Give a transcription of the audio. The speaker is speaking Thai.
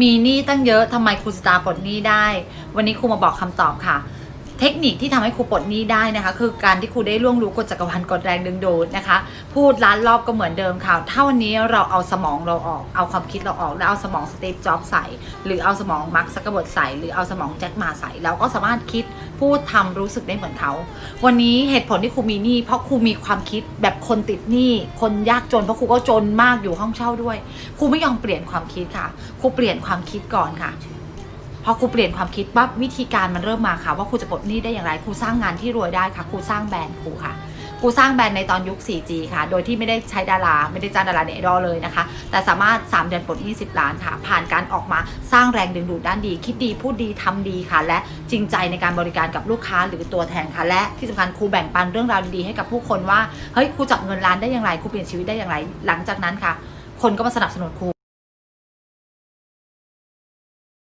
มีหนี้ตั้งเยอะทำไมครูสตาร์ปลดหนี้ได้ วันนี้ครูมาบอกคำตอบค่ะ เทคนิคที่ทำให้ครูปลดหนี้ได้นะคะ คือการที่ครูได้ล่วงรู้กฎจักรวาลกฎแรงดึงดูดนะคะ พูดล้านรอบก็เหมือนเดิมค่ะ ถ้าวันนี้เราเอาสมองเราออก เอาความคิดเราออก แล้วเอาสมองสตีฟจ็อบใส่ หรือเอาสมองมาร์คซักเกอร์เบิร์ดใส่ หรือเอาสมองแจ็คหมาใส่ เราก็สามารถคิดพูดทำรู้สึกได้เหมือนเขา วันนี้เหตุผลที่ครูมีหนี้เพราะครูมีความคิดแบบคนติดหนี้ คนยากจนเพราะครูก็จนมากอยู่ห้องเช่าด้วย ครูไม่ยอมเปลี่ยนความคิดค่ะ ครูเปลี่ยนความคิดก่อนค่ะ อครูเปลี่ยนความคิดปั๊บวิธีการมันเริ่มมาค่ะ ว่าครูจะปลดหนี้ได้อย่างไรครูสร้างงานที่รวยได้ค่ะครูสร้างแบรนด์ครูค่ะครูสร้างแบรนด์ในตอนยุค 4G ค่ะ โดยที่ไม่ได้ใช้ดารา ไม่ได้จ้างดาราเนดอเลยนะคะ แต่สามารถ 3 เดือนปลดหนี้10 ล้านค่ะ ผ่านการออกมาสร้างแรงดึงดูดด้านดี คิดดี พูดดีทำดีค่ะ และจริงใจในการบริการกับลูกค้าหรือตัวแทนค่ะ และที่สำคัญครูแบ่งปันเรื่องราวดีๆให้กับผู้คนว่า เฮ้ย ครูจับเงินล้านได้อย่างไร ครูเปลี่ยนชีวิตได้อย่างไร หลังจากนั้นค่ะ คนก็มาสนับสนุนครู